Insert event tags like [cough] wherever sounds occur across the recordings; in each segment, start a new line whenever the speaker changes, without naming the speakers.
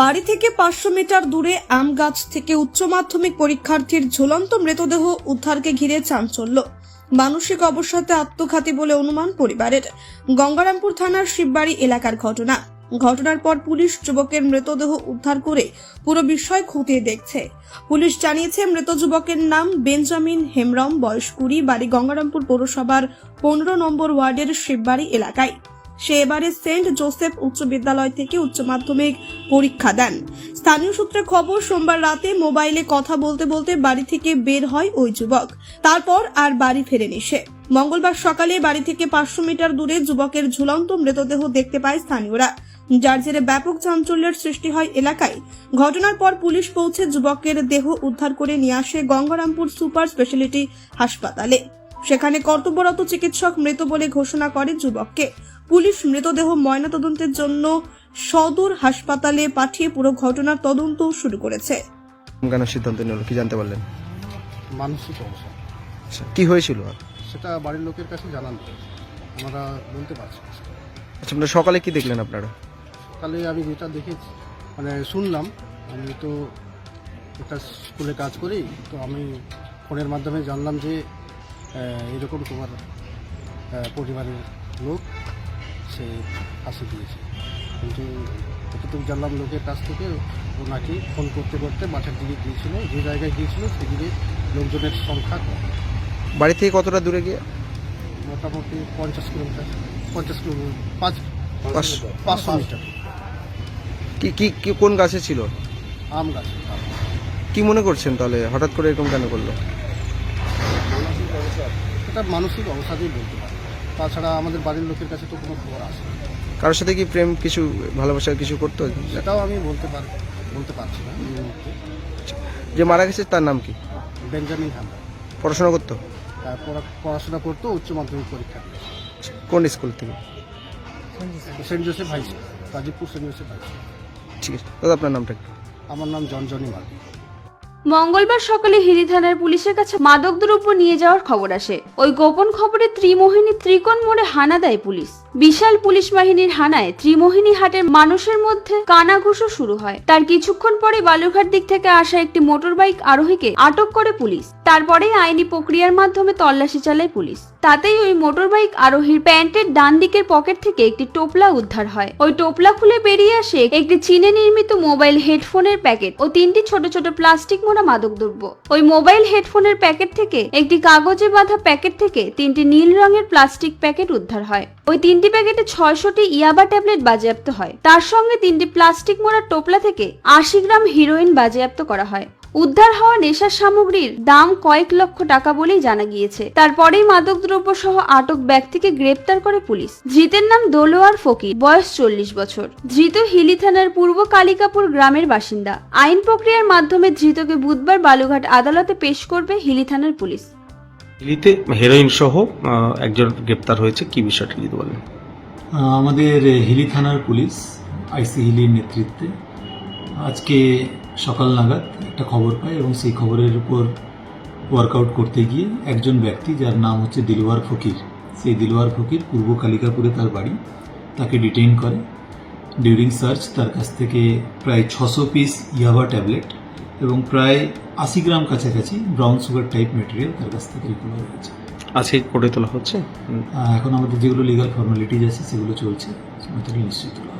বাড়ি থেকে পাঁচশো মিটার দূরে আম গাছ থেকে উচ্চ মাধ্যমিক পরীক্ষার্থীর ঝুলন্ত মৃতদেহ উদ্ধারকে ঘিরে চাঞ্চল্য। মানসিক অবসাদে আত্মঘাতী বলে অনুমান পরিবারের। গঙ্গারামপুর থানার শিববাড়ি এলাকার ঘটনা। ঘটনার পর পুলিশ যুবকের মৃতদেহ উদ্ধার করে পুরো বিষয় খতিয়ে দেখছে। পুলিশ জানিয়েছে, মৃত যুবকের নাম বেঞ্জামিন হেমরম, বয়স কুড়ি, বাড়ি গঙ্গারামপুর পৌরসভার পনেরো নম্বর ওয়ার্ডের শিববাড়ি এলাকায়। সে এবারে সেন্ট জোসেফ উচ্চ বিদ্যালয় থেকে উচ্চ মাধ্যমিক পরীক্ষা দেন। স্থানীয় সূত্রে খবর, সোমবার রাতে মোবাইলে কথা বলতে বলতে বাড়ি থেকে বের হয় ওই যুবক। তারপর আর বাড়ি ফেরেনি সে। মঙ্গলবার সকালে বাড়ি থেকে পাঁচশো মিটার দূরে যুবকের ঝুলন্ত মৃতদেহ দেখতে পায় স্থানীয়রা। যার জেরে ব্যাপক চাঞ্চল্যের সৃষ্টি হয় এলাকায়। ঘটনার পর পুলিশ পৌঁছে যুবকের দেহ উদ্ধার করে নিয়ে আসে গঙ্গারামপুর সুপার স্পেশালিটি হাসপাতালে। সেখানে কর্তব্যরত চিকিৎসক মৃত বলে ঘোষণা করে যুবককে। পুলিশ মৃতদেহ ময়নাতদন্তের জন্য সদর হাসপাতালে পাঠিয়ে পুরো ঘটনার তদন্ত শুরু করেছে।
কেন সিদ্ধান্ত নিল? কি জানতে পারলেন?
মানসিক অবস্থা।
আচ্ছা কি হয়েছিল? আর?
সেটা বাড়ির লোকের কাছে জানান। আমরা বলতে পারছি না।
আচ্ছা মানে সকালে কি দেখলেন আপনারা?
সকালে আমি যেটা দেখেছি মানে শুনলাম আমি তো একটা স্কুলে কাজ করি তো আমি ফোনের মাধ্যমে জানলাম যে আহ, এরকম তোমার আহ, পরিবারের লোক সে ফাঁসি দিয়েছে। কিন্তু যতটুকু জানলাম লোকের কাছ থেকে ও নাকি ফোন করতে করতে মাঠের দিকে গিয়েছিল যে জায়গায় গিয়েছিল সেদিকে লোকজনের সংখ্যা কম।
বাড়ি থেকে কতটা দূরে গিয়ে?
মোটামুটি পঞ্চাশ কিলোমিটার পঞ্চাশ কিলোমিটার পাঁচ
পাঁচশো।
পাঁচশো মিটার।
কি কি কি কোন গাছে ছিল?
আম গাছ। আম।
কি মনে করছেন তাহলে? হঠাৎ করে এরকম কেন করল?
এটা মানসিক অবসাদেই বলতে তাছাড়া আমাদের বাড়ির লোকের কাছে তো কোনো খবর আসে না।
কারোর সাথে কি প্রেম কিছু ভালোবাসা কিছু করতো?
সেটাও আমি বলতে পার বলতে পারছি না।
যে মারা গেছে তার নাম কি?
বেঞ্জামিন হামরা
পড়াশোনা করতো?
পড়াশোনা করতো উচ্চ মাধ্যমিক পরীক্ষা
কোন স্কুল থেকে?
Saint Joseph high school Gazipur saint Joseph high school.
ঠিক আছে। দাদা আপনার নামটা কি?
আমার নাম জনজনি মার্কি
মঙ্গলবার সকালে হিরি থানার পুলিশের কাছে মাদক দ্রব্য নিয়ে যাওয়ার খবর আসে। ওই গোপন খবরে ত্রিমোহিনী ত্রিকোণ মোড়ে হানা দেয় পুলিশ। বিশাল পুলিশ বাহিনীর হানায় ত্রিমোহিনী হাটের মানুষের মধ্যে কানাঘুষো শুরু হয়। তার কিছুক্ষণ পরে বালুরঘাট দিক থেকে আসা একটি মোটর বাইক আরোহীকে আটক করে পুলিশ। তারপরেই আইনি প্রক্রিয়ার মাধ্যমে তল্লাশি চালায় পুলিশ। তাতেই ওই মোটর বাইক আরোহীর প্যান্টের ডান দিকের পকেট থেকে একটি টোপলা উদ্ধার হয়। ওই টোপলা খুলে বেরিয়ে আসে একটি চীনে নির্মিত মোবাইল হেডফোনের প্যাকেট ও তিনটি ছোট ছোট প্লাস্টিক মোড়া মাদকদ্রব্য ওই মোবাইল হেডফোনের প্যাকেট থেকে একটি কাগজে বাঁধা প্যাকেট থেকে তিনটি নীল রঙের প্লাস্টিক প্যাকেট উদ্ধার হয়। ওই তিনটি প্যাকেটে ছয়শটি ইয়াবা ট্যাবলেট বাজেয়াপ্ত হয়। তার সঙ্গে তিনটি প্লাস্টিক মোড়া টোপলা থেকে আশি গ্রাম হিরোইন বাজেয়াপ্ত করা হয়। উদ্ধার হওয়া নেশার সামগ্রীর দাম কয়েক লক্ষ টাকা বলেই জানা গিয়েছে। তারপরেই মাদকদ্রব্য সহ আটক ব্যক্তিকে গ্রেপ্তার করে পুলিশ। ধৃতের নাম দোলোয়ার ফকির, বয়স চল্লিশ বছর। ধৃত হিলি থানার পূর্ব কালিকাপুর গ্রামের বাসিন্দা। আইন প্রক্রিয়ার মাধ্যমে ধৃতকে বুধবার বালুঘাট আদালতে পেশ করবে হিলি থানার পুলিশ।
দিল্লিতে হেরোইন সহ একজন গ্রেপ্তার হয়েছে। কি বিষয়টা যদি বলেন?
আমাদের হিলি থানার পুলিশ, আইসি হিলির নেতৃত্বে আজকে সকাল নাগাদ একটা খবর পায় এবং সেই খবরের উপর ওয়ার্কআউট করতে গিয়ে একজন ব্যক্তি, যার নাম হচ্ছে দিলওয়ার ফকির, সেই দিলওয়ার ফকির পূর্ব কালিকাপুরে তার বাড়ি, তাকে ডিটেইন করে। ডিউরিং সার্চ তার কাছ থেকে প্রায় ছশো পিস ইয়াবা ট্যাবলেট এবং প্রায় আশি গ্রাম কাছাকাছি ব্রাউন সুগার টাইপ মেটেরিয়াল তার কাছ থেকে রিকভার হয়েছে
আজকে কোর্টে তোলা হচ্ছে?
এখন আমাদের যেগুলো লিগাল ফর্মালিটিজ আছে সেগুলো চলছে নিশ্চয়ই তোলা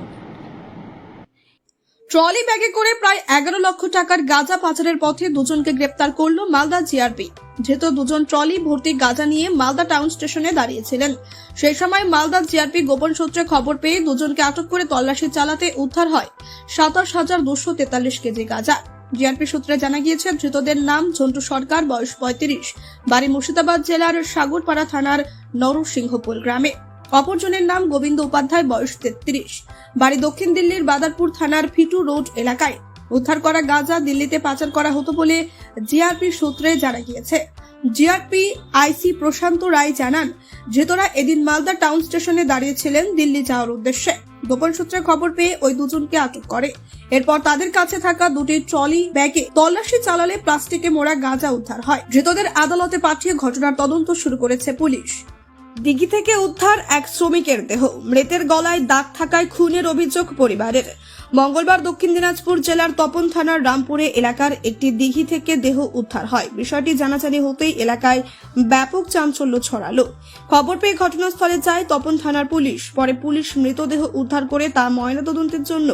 ট্রলি ব্যাগে করে প্রায় এগারো লক্ষ টাকার গাঁজা পাচারের পথে দুজনকে গ্রেপ্তার করল মালদা জিআরপি যেহেতু দুজন ট্রলি ভর্তি গাঁজা নিয়ে মালদা টাউন স্টেশনে দাঁড়িয়েছিলেন। সেই সময় মালদা জিআরপি গোপন সূত্রে খবর পেয়ে দুজনকে আটক করে তল্লাশি চালাতে উদ্ধার হয় সাতাশ হাজার দুশো তেতাল্লিশ কেজি গাঁজা। জিআরপি সূত্রে জানা গিয়েছে, ধৃতদের নাম ঝন্টু সরকার, বয়স পঁয়ত্রিশ, বাড়ি মুর্শিদাবাদ জেলার সাগরপাড়া থানার নরসিংহপুর গ্রামে। অপরজনের নাম গোবিন্দ উপাধ্যায়, বয়স তেত্রিশ, বাড়ি দক্ষিণ দিল্লির বাদারপুর থানার ফিটু রোড এলাকায়। উদ্ধার করা গাঁজা দিল্লিতে পাচার করা হতো বলে জিআরপি সূত্রে জানা গিয়েছে। জিআরপি আইসি প্রশান্ত রায় জানান, ধৃতরা এদিন মালদা টাউন স্টেশনে দাঁড়িয়েছিলেন দিল্লি যাওয়ার উদ্দেশ্যে। গোপন সূত্রে খবর পেয়ে ওই দুজনকে আটক করে। এরপর তাদের কাছে থাকা দুটি ট্রলি ব্যাগে তল্লাশি চালালে প্লাস্টিকে মোড়া গাঁজা উদ্ধার হয়। ধৃতদের আদালতে পাঠিয়ে ঘটনার তদন্ত শুরু করেছে পুলিশ। দিঘি থেকে উদ্ধার এক শ্রমিকের দেহ। মৃতের গলায় দাগ থাকায় খুনের অভিযোগ পরিবারের। মঙ্গলবার দক্ষিণ দিনাজপুর জেলার তপন থানার রামপুরে এলাকার একটি দিঘি থেকে দেহ উদ্ধার হয়। বিষয়টি জানাজানি হতেই এলাকায় ব্যাপক চাঞ্চল্য ছড়ালো। খবর পেয়ে ঘটনাস্থলে যায় তপন থানার পুলিশ। পরে পুলিশ মৃতদেহ উদ্ধার করে তা ময়নাতদন্তের জন্য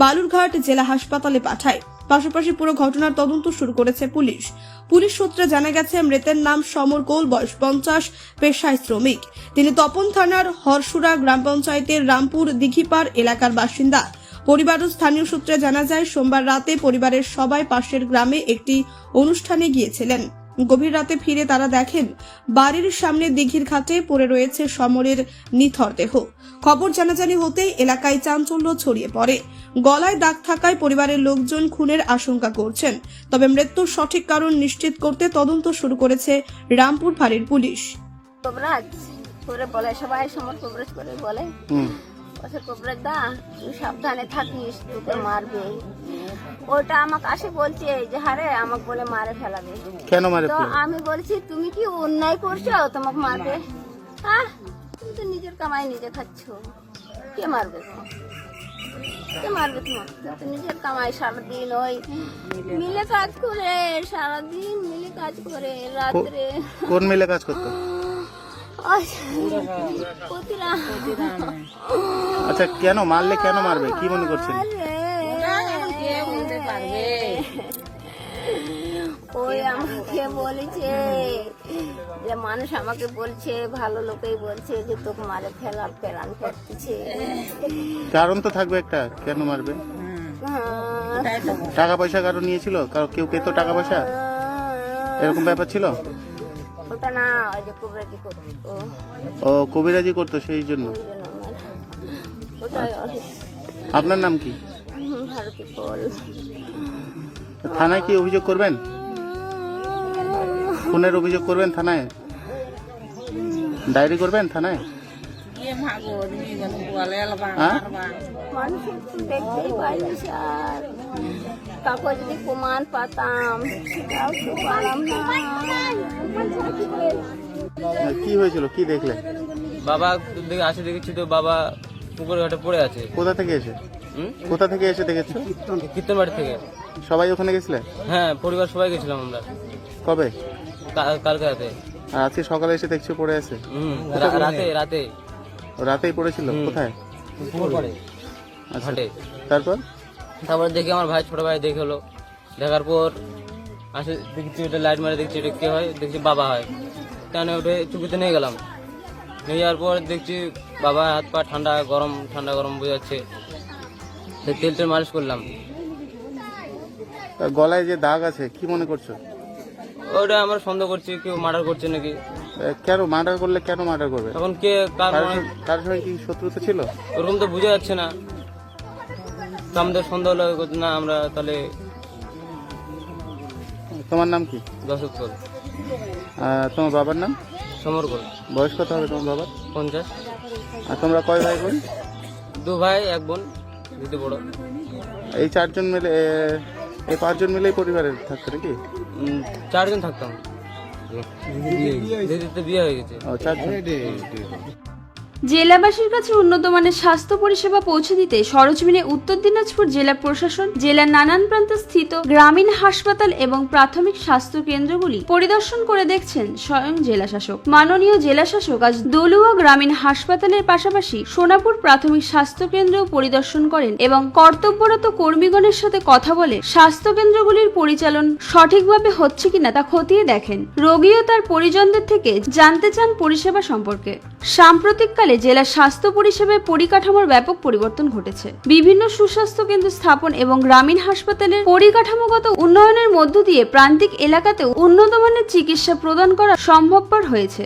বালুরঘাট জেলা হাসপাতালে পাঠায়। পাশাপাশি পুরো ঘটনার তদন্ত শুরু করেছে পুলিশ। পুলিশ সূত্রে জানা গেছে, মৃতের নাম সমর কোল, বয়স পঞ্চাশ, পেশায় শ্রমিক। তিনি তপন থানার হরসুরা গ্রাম পঞ্চায়েতের রামপুর দিঘিপাড় এলাকার বাসিন্দা। পরিবার ও স্থানীয় সূত্রে জানা যায় সোমবার রাতে পরিবারের সবাই পাশের গ্রামে একটি অনুষ্ঠানে গিয়েছিলেন। গভীর রাতে ফিরে তারা দেখেন বাড়ির সামনে দিঘির ঘাটে পড়ে রয়েছে সমরের নিথর দেহ। খবর জানাজানি হতেই এলাকায় চাঞ্চল্য ছড়িয়ে পড়ে। গলায় দাগ থাকায় পরিবারের লোকজন খুনের আশঙ্কা করছেন। তবে মৃত্যুর সঠিক কারণ নিশ্চিত করতে তদন্ত শুরু করেছে রামপুর ফাঁড়ির পুলিশ
বলে সবাই সমর কবরাজ করে বলে। দা তুই সাবধানে থাকিস তোকে মারবে। ওটা আমাকে আসে বলছে যে হারে আমাকে বলে মারে ফেলাবে।
কেন মারে
তো আমি বলছি তুমি কি অন্যায় করছ? তোমাকে মারবে? আহ তুমি তো নিজের কামাই নিজে খাচ্ছ। কে মারবে? কে মারবে তোমার তুমি তো নিজের কামাই সারাদিন ওই মিলে কাজ করে সারাদিন মিলে কাজ করে রাত্রে।
কোন মিলে কাজ করতো? [laughs] আচ্ছা কেন? মারলে কেন মারবে? কি মনে করছেন?
ওই আমাকে বলেছে যে মানুষ আমাকে বলছে ভালো লোকেই বলছে যে তোকে মারে ফেলা প্ল্যান করতেছে।
কারণ তো থাকবে একটা কেন মারবে?
হ্যাঁ।
টাকা পয়সা কারও নিয়েছিল? কারও কেউ পেতো টাকা পয়সা? এরকম ব্যাপার ছিল?
ওটা না ওই যে কুবরাজি করতো।
ও কবিরাজি করতো সেই জন্য? আপনার নাম কি?
ভারতী বল
থানায় কি অভিযোগ করবেন? খুনের অভিযোগ করবেন থানায়? ডায়েরি করবেন থানায়? হ্যাঁ?
কাকু যদি প্রমাণ পাতাম না।
কি হয়েছিল? কি দেখলে?
বাবা দিকে আসে দেখেছি তো বাবা পুকুর ঘাটে পড়ে আছে।
কোথা থেকে এসে?
হুম?
কোথা থেকে এসে দেখেছ?
কীর্তন বাড়ি থেকে।
সবাই ওখানে গেছিলে?
হ্যাঁ পরিবার সবাই গেছিলাম আমরা।
কবে?
কালকে রাতে
আর আজকে সকালে এসে দেখছ পড়ে আছে?
হুম রাতে রাতে।
রাতেই পড়েছিল? কোথায়? আচ্ছা।
ঘাটে।
তারপর?
তারপরে দেখি আমার ভাই ছোট ভাই দেখে হলো। দেখার পর আসে দেখছি ওটা লাইট মারে দেখছি এটা কে হয় দেখছি বাবা হয়। কেন ওটা চুপিতে নিয়ে গেলাম। নিয়ে যাওয়ার পর দেখছি বাবা হাত পা ঠান্ডা গরম ঠান্ডা গরম বোঝাচ্ছে সেই তেল টেল মালিশ করলাম।
গলায় যে দাগ আছে কি মনে করছ?
ওটা আমরা সন্দেহ করছি কেউ মার্ডার করছে নাকি?
কেন মার্ডার করলে কেন মার্ডার করবে?
এখন কে কার
সঙ্গে কি শত্রুতা ছিল?
ওরকম তো বোঝা যাচ্ছে না। তো আমাদের সন্দেহ হলো না আমরা তাহলে
তোমার নাম কি?
দশক
আর তোমার বাবার নাম?
সমর কর
বয়স কত হবে তোমার বাবার?
পঞ্চাশ।
আর তোমরা কয় ভাই বোন?
দু ভাই এক বোন দিতে বড়।
এই চারজন মিলে এই পাঁচজন মিলেই পরিবারে থাকতো নাকি?
চারজন থাকতাম। দিদিতে বিয়ে হয়ে গেছে।
ও চারজন।
জেলাবাসীর কাছে উন্নত মানের স্বাস্থ্য পরিষেবা পৌঁছে দিতে সরজমিনে উত্তর দিনাজপুর জেলা প্রশাসন জেলার নানান প্রান্তে স্থিত গ্রামীণ হাসপাতাল এবং প্রাথমিক স্বাস্থ্য কেন্দ্রগুলি পরিদর্শন করে দেখছেন স্বয়ং জেলা শাসক মাননীয় জেলা শাসক আজ দলুয়া গ্রামীণ হাসপাতালের পাশাপাশি সোনাপুর প্রাথমিক স্বাস্থ্য কেন্দ্রও পরিদর্শন করেন এবং কর্তব্যরত কর্মীগণের সাথে কথা বলে স্বাস্থ্য কেন্দ্রগুলির পরিচালন সঠিকভাবে হচ্ছে কিনা তা খতিয়ে দেখেন। রোগী ও তার পরিজনদের থেকে জানতে চান পরিষেবা সম্পর্কে। সাম্প্রতিককালে জেলার স্বাস্থ্য পরিষেবায় পরিকাঠামোর ব্যাপক পরিবর্তন ঘটেছে। বিভিন্ন সুস্বাস্থ্য কেন্দ্র স্থাপন এবং গ্রামীণ হাসপাতালের পরিকাঠামোগত উন্নয়নের মধ্য দিয়ে প্রান্তিক এলাকাতেও উন্নত মানের চিকিৎসা প্রদান করা সম্ভবপর হয়েছে।